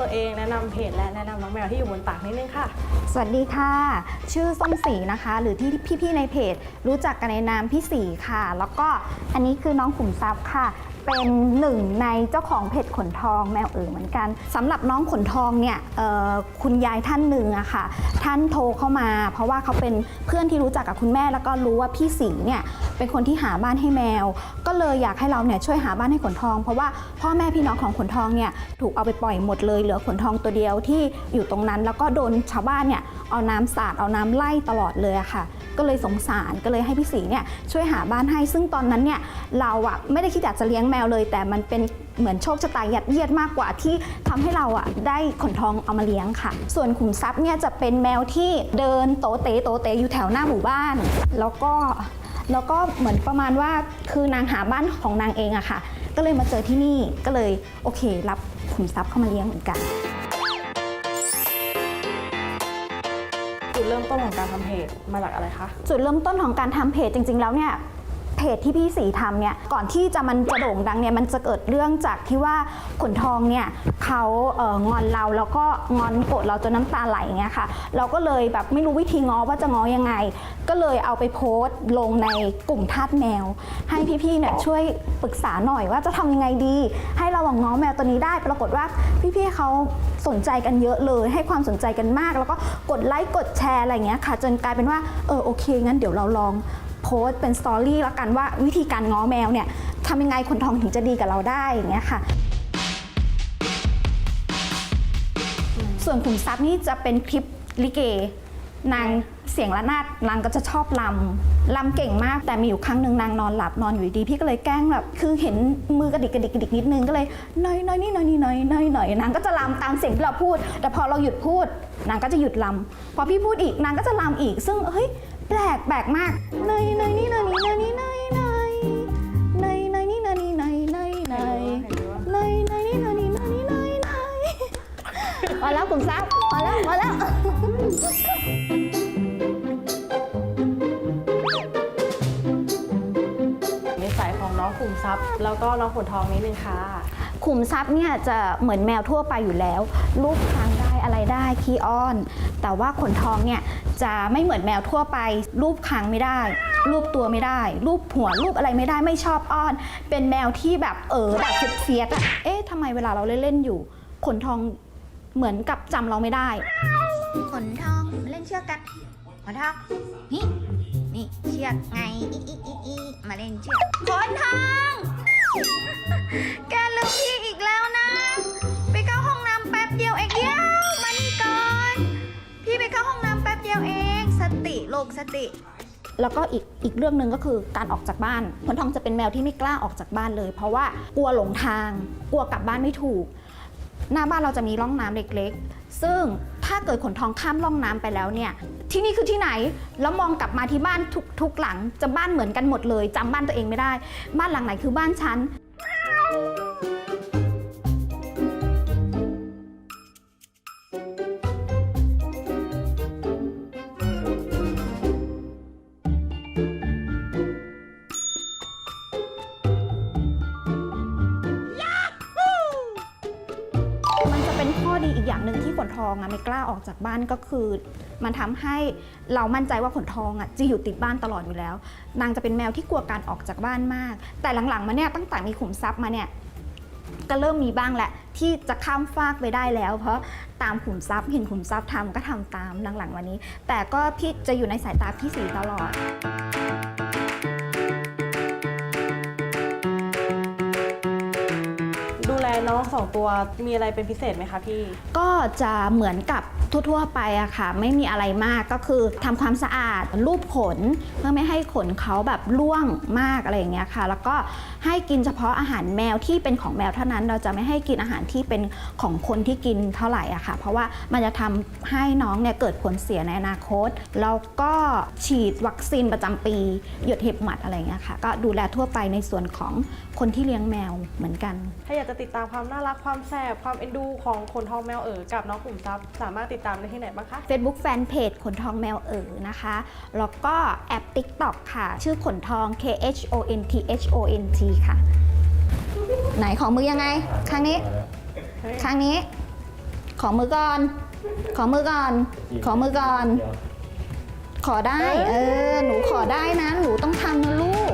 ตัวเองแนะนำเพจและแนะนำน้องแมวที่อยู่บนปากนิดนึงค่ะ สวัสดีค่ะ ชื่อส้มสีนะคะ หรือที่พี่ๆในเพจ รู้จักกันในนามพี่สีค่ะ แล้วก็อันนี้คือน้องขุมทรัพย์ค่ะ เป็นหนึ่งในเจ้าของเพจขนทองแมวเอ๋อเหมือนกันสำหรับน้องขนทองเนี่ยคุณยายท่านหนึ่งอะค่ะ ท่านโทรเข้ามา เพราะว่าเขาเป็นเพื่อนที่รู้จักกับคุณแม่แล้วก็รู้ว่าพี่สีเนี่ยเป็นคนที่หาบ้านให้แมว ก็เลยอยากให้เราเนี่ยช่วยหาบ้านให้ขนทอง เพราะว่าพ่อแม่พี่น้องของขนทองเนี่ยถูกเอาไปปล่อยหมดเลยเหลือขนทองตัวเดียวที่อยู่ตรงนั้น แล้วก็โดนชาวบ้านเนี่ยเอาน้ำสาดเอาน้ำไล่ตลอดเลยอะค่ะ ก็เลยสงสารก็เลยให้พี่สีเนี่ยช่วยหาบ้านให้ ซึ่งตอนนั้นเนี่ยเราอะไม่ได้คิดอยากจะเลี้ยงแมวเลย แต่มันเป็นเหมือนโชคชะตายัดเยียดมากกว่าที่ทำให้เราอะได้ขนทองเอามาเลี้ยงค่ะ ส่วนขุมทรัพย์เนี่ยจะเป็นแมวที่เดินโตเตโตเตอยู่แถวหน้าหมู่บ้าน แล้วก็แล้วก็เหมือนประมาณว่าคือนางหาบ้านของนางเองอะค่ะ ก็เลยมาเจอที่นี่ก็เลยโอเค รับขุมทรัพย์เข้ามาเลี้ยงเหมือนกัน จุดเริ่มต้นของการทำเพจมาจากอะไรคะ จุดเริ่มต้นของการทำเพจจริง ๆ แล้วเนี่ย เพจที่พี่สีทำเนี่ยก่อนที่จะมันจะโด่งดังเนี่ยมันจะเกิดเรื่องจากที่ว่าขุนทองเนี่ยเขาเอ่องอนเราแล้วก็งอนโกรธเราจนน้ำตาไหลเงี้ยค่ะ เราก็เลยแบบไม่รู้วิธีง้อว่าจะง้อยังไง ก็เลยเอาไปโพสต์ลงในกลุ่มทาสแมว ให้พี่ๆเนี่ยช่วยปรึกษาหน่อยว่าจะทำยังไงดี ให้เราอะง้อแมวตัวนี้ได้ ปรากฏว่าพี่ๆเขาสนใจกันเยอะเลย ให้ความสนใจกันมาก แล้วก็กดไลค์กดแชร์อะไรเงี้ยค่ะ จนกลายเป็นว่าเออโอเคงั้นเดี๋ยวเราลอง โพสต์เป็นสตอรี่ละกันว่าวิธีการง้อแมวเนี่ยทำยังไงคนทองถึงจะดีกับเราได้อย่างเงี้ยค่ะ ส่วนขุมทรัพย์นี่จะเป็นคลิปลิเก นางเสียงระนาดนางก็จะชอบลำลำเก่งมากแต่มีอยู่ครั้งหนึ่งนางนอนหลับนอนอยู่ดีพี่ก็เลยแกล้งแบบคือเห็นมือกระดิกกระดิกกระดิกนิดนึงก็เลยน้อยน้อยนี่น้อยนี่น้อยน้อยน้อยนางก็จะลำตามเสียงที่เราพูด แต่พอเราหยุดพูด นางก็จะหยุดลำพอพี่พูดอีกนางก็จะลำอีก ซึ่งเฮ้ย แปลกแปลกมากน้อยน้อยนี่น้อยนี่น้อยนี่น้อยน้อยน้อยน้อยนี่น้อยนี่น้อยน้อยน้อยน้อยน้อยนี่น้อยนี่น้อยนี่น้อยน้อยพอแล้วขุมทรัพย์พอแล้วพอแล้วนิสัยของน้องขุมทรัพย์ แล้วก็น้องขนทองนิดนึงค่ะ ขุมทรัพย์เนี่ยจะเหมือนแมวทั่วไปอยู่แล้วรูปคางได้อะไรได้ขี้อ้อน แต่ว่าขนทองเนี่ย จะไม่เหมือนแมวทั่วไป รูปคางไม่ได้ รูปตัวไม่ได้ รูปหัวรูปอะไรไม่ได้ไม่ชอบอ้อน เป็นแมวที่แบบเออแบบเฟียสๆอะเอ๊ะทำไมเวลาเราเล่นๆอยู่ ขนทองเหมือนกับจำเราไม่ได้ ขนทองมาเล่นเชือกกันขนทองนี่นี่เชือกไงอีอีอีอีมาเล่นเชือกขนทองแก สติ แล้วก็อีกอีกเรื่องหนึ่งก็คือการออกจากบ้านขนทองจะเป็นแมวที่ไม่กล้าออกจากบ้านเลย เพราะว่ากลัวหลงทาง กลัวกลับบ้านไม่ถูก หน้าบ้านเราจะมีร่องน้ำเล็กๆ ซึ่งถ้าเกิดขนทองข้ามร่องน้ำไปแล้วเนี่ย ที่นี่คือที่ไหน แล้วมองกลับมาที่บ้านทุกทุกหลังจะบ้านเหมือนกันหมดเลยจำบ้านตัวเองไม่ได้ บ้านหลังไหนคือบ้านฉันมัน กองหนึ่งที่ขนทองอะไม่กล้าออกจากบ้านก็คือ มันทำให้เรามั่นใจว่าขนทองอะจะอยู่ติดบ้านตลอดอยู่แล้ว นางจะเป็นแมวที่กลัวการออกจากบ้านมาก แต่หลังๆมาเนี่ยตั้งแต่มีขุมทรัพย์มาเนี่ยก็เริ่มมีบ้างแหละที่จะข้ามฟากไปได้แล้ว เพราะตามขุมทรัพย์เห็นขุมทรัพย์ทำก็ทำตามหลังๆวันนี้ แต่ก็พี่จะอยู่ในสายตาพี่สีตลอด น้องสองตัวมีอะไรเป็นพิเศษไหมคะพี่ ก็จะเหมือนกับทั่วๆไปอะค่ะ ไม่มีอะไรมากก็คือทำความสะอาดรูปขนเพื่อไม่ให้ขนเขาแบบร่วงมากอะไรอย่างเงี้ยค่ะ แล้วก็ ให้กินเฉพาะอาหารแมวที่เป็นของแมวเท่านั้น เราจะไม่ให้กินอาหารที่เป็นของคนที่กินเท่าไหร่อะค่ะ เพราะว่ามันจะทำให้น้องเนี่ยเกิดผลเสียในอนาคต แล้วก็ฉีดวัคซีนประจำปี หยดเห็บหมัดอะไรอย่างเงี้ยค่ะ ก็ดูแลทั่วไปในส่วนของคนที่เลี้ยงแมวเหมือนกัน ถ้าอยากจะติดตามความน่ารักความแสบความเอ็นดูของขนทองแมวเอ๋อกับน้องขุมทรัพย์สามารถติดตามได้ที่ไหนบ้างคะ Facebook Fanpage ขนทองแมวเอ๋อนะคะแล้วก็แอป TikTok ค่ะ ชื่อขนทอง K H O N T H O N T ค่ะ ไหนของมือยังไง ข้างนี้ ข้างนี้ ของมือก่อน ของมือก่อน ของมือก่อน ขอได้ เออ หนูขอได้นะ หนูต้องทำนะลูก